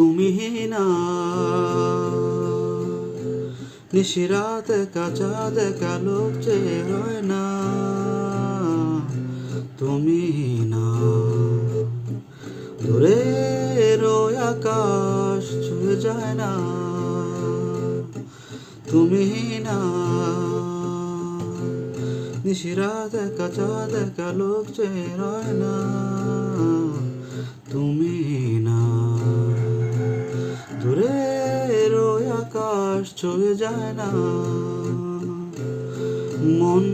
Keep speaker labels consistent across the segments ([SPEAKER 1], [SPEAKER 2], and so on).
[SPEAKER 1] তুমি না। নিশিরাত কাচাদ কালো চেরয় না। তুমি না। দূরে রোয় আকাশ ছুঁয়ে যায় না। তুমি না। নিশিরাত কাচাদ কালো চেরয় না। আকাশ ছুঁয়ে যায় না। মন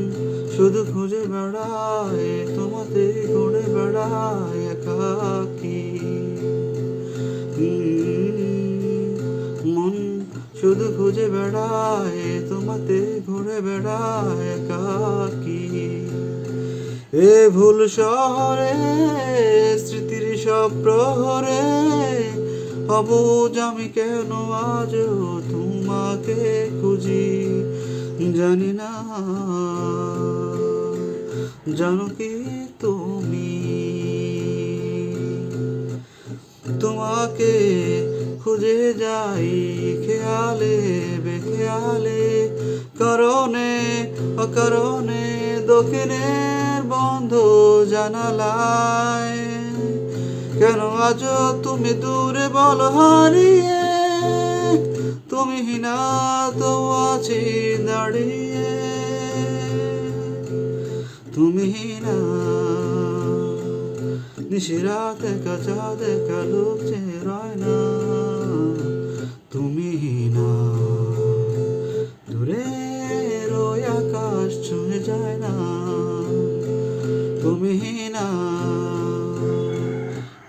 [SPEAKER 1] শুধু খুঁজে বেড়ায়, তোমাতে ঘুরে বেড়ায় একাকি। মন শুধু খুঁজে বেড়ায়, তোমাতে ঘুরে বেড়ায় একাকি। এ ভুল শহরে, স্মৃতির সব প্রহরে অবুজ আমি কেন আজ তোমাকে খুঁজি? জানি না। জানো কি তুমি? তোমাকে খুঁজে যাই খেয়ালে বেখেয়ালে, কারণে অকারণে দক্ষিণের বন্ধ জানালায়। কেন আজ তুমি দূরে বলো হারিয়ে? তুমি না তো আছি দাঁড়িয়ে। তুমি না নিশিরাতে কাচাতে কালুক চেরয় না। তুমি না দূরে রোয় আকাশ ছুঁয়ে যায় না। তুমি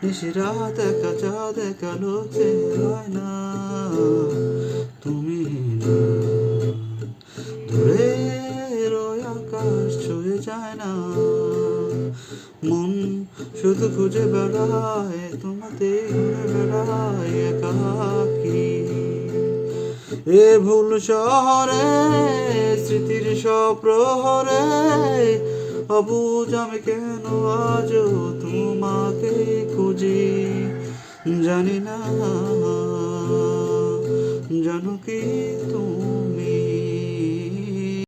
[SPEAKER 1] নিশিরাতে কাচাতে কালুক চেরয় না তুমি না রোয় আকাশ ছুঁয়ে যায় না। মন শুধু খুঁজে বেড়ায়, তোমাতে ঘুরে বেড়ায় একাকি। এ ভুল শহরে, স্মৃতির সব প্রহরে অবুজ আমি কেন আজ খুঁজি জানি না। জানো কি তুমি?